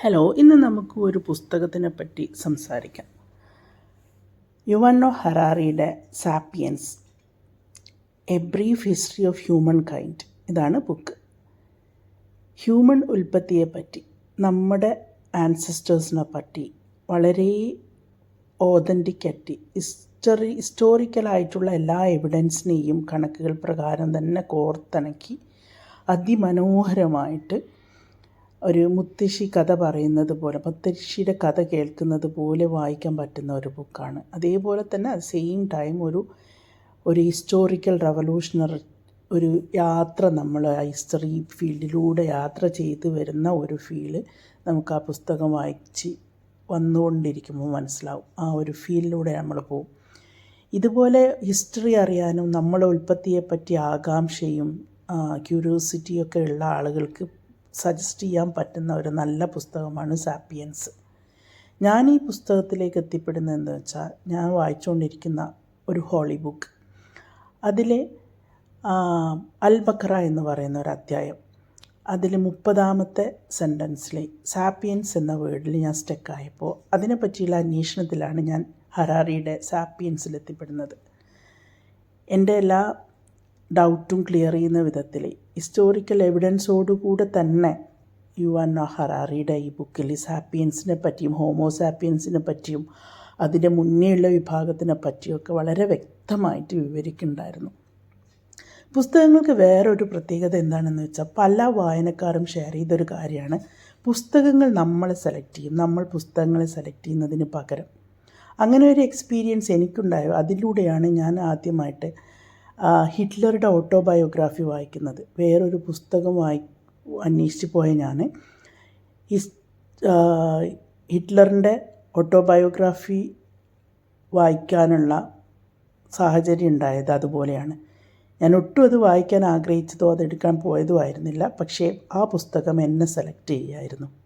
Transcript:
Hello ഇന്ന് നമുക്ക് ഒരു പുസ്തകത്തിനെ പറ്റി സംസാരിക്കാം. യുവന്നോ ഹറാറിയുടെ sapiens a brief history of human kind book human ഉൽപ്പത്തിയെ പറ്റി നമ്മുടെ ആൻസസ്റ്റേഴ്സിനെ പറ്റി വളരെ ഓതന്റിക്കറ്റി ഹിസ്റ്ററി ഹിസ്റ്റോറിക്കലായിട്ടുള്ള എല്ലാ എവിഡൻസിനെയും കണക്കുകൾ പ്രകാരം തന്നെ കോർത്തിണക്കി അതിമനോഹരമായിട്ട് ഒരു മുത്തശ്ശി കഥ പറയുന്നത് പോലെ മുത്തശ്ശിയുടെ കഥ കേൾക്കുന്നത് പോലെ വായിക്കാൻ പറ്റുന്ന ഒരു ബുക്കാണ്. അതേപോലെ തന്നെ സെയിം ടൈം ഒരു ഒരു ഹിസ്റ്റോറിക്കൽ റവല്യൂഷണറി ഒരു യാത്ര നമ്മൾ ഹിസ്റ്ററി ഫീൽഡിലൂടെ യാത്ര ചെയ്ത് വരുന്ന ഒരു ഫീൽ നമുക്ക് ആ പുസ്തകം വായിച്ച് വന്നുകൊണ്ടിരിക്കുമ്പോൾ മനസ്സിലാവും. ആ ഒരു ഫീലിലൂടെ നമ്മൾ പോകും. ഇതുപോലെ ഹിസ്റ്ററി അറിയാനും നമ്മളെ ഉൽപ്പത്തിയെപ്പറ്റി ആകാംക്ഷയും ക്യൂരിയോസിറ്റിയൊക്കെ ഉള്ള ആളുകൾക്ക് സജസ്റ്റ് ചെയ്യാൻ പറ്റുന്ന ഒരു നല്ല പുസ്തകമാണ് സാപ്പിയൻസ് ഞാൻ ഈ പുസ്തകത്തിലേക്ക് എത്തിപ്പെടുന്നത് എന്താ വെച്ചാൽ ഞാൻ വായിച്ചുകൊണ്ടിരിക്കുന്ന ഒരു ഹോളി ബുക്ക് അതിലെ അൽ ബക്ര എന്ന് പറയുന്ന ഒരു അധ്യായം. അതിൽ മുപ്പതാമത്തെ സെന്റൻസിൽ സാപ്പിയൻസ് എന്ന വേർഡിൽ ഞാൻ സ്റ്റെക്കായപ്പോൾ അതിനെപ്പറ്റിയുള്ള അന്വേഷണത്തിലാണ് ഞാൻ ഹറാറിയുടെ സാപ്പിയൻസിൽ എത്തിപ്പെടുന്നത്. എന്റെ എല്ലാ ഡൗട്ടും ക്ലിയർ ചെയ്യുന്ന വിധത്തിൽ ഹിസ്റ്റോറിക്കൽ എവിഡൻസോടുകൂടെ തന്നെ യു എൻ ഹറാറിയുടെ ഈ ബുക്കിൽ സാപ്പിയൻസിനെ പറ്റിയും ഹോമോസാപ്പിയൻസിനെ പറ്റിയും അതിന്റെ മുന്നേയുള്ള വിഭാഗത്തിനെ പറ്റിയൊക്കെ വളരെ വ്യക്തമായിട്ട് വിവരിക്കുന്നുണ്ടായിരുന്നു. പുസ്തകങ്ങൾക്ക് വേറൊരു പ്രത്യേകത എന്താണെന്ന് വെച്ചാൽ പല വായനക്കാരും ഷെയർ ചെയ്തൊരു കാര്യമാണ്. പുസ്തകങ്ങൾ നമ്മളെ സെലക്ട് ചെയ്യും. നമ്മൾ പുസ്തകങ്ങളെ സെലക്ട് ചെയ്യുന്നതിന് പകരം. അങ്ങനെ ഒരു എക്സ്പീരിയൻസ് എനിക്കുണ്ടായോ. അതിലൂടെയാണ് ഞാൻ ആദ്യമായിട്ട് ഹിറ്റ്ലറുടെ ഓട്ടോബയോഗ്രാഫി വായിക്കുന്നത്. വേറൊരു പുസ്തകം വായി അന്വേഷിച്ച് പോയ ഞാൻ ഹിസ് ഹിറ്റ്ലറിന്റെ ഓട്ടോബയോഗ്രാഫി വായിക്കാനുള്ള സാഹചര്യം ഉണ്ടായത് അതുപോലെയാണ്. ഞാൻ ഒട്ടും അത് വായിക്കാൻ ആഗ്രഹിച്ചതോ അതെടുക്കാൻ പോയതോ ആയിരുന്നില്ല പക്ഷേ ആ പുസ്തകം എന്നെ സെലക്ട് ചെയ്യുമായിരുന്നു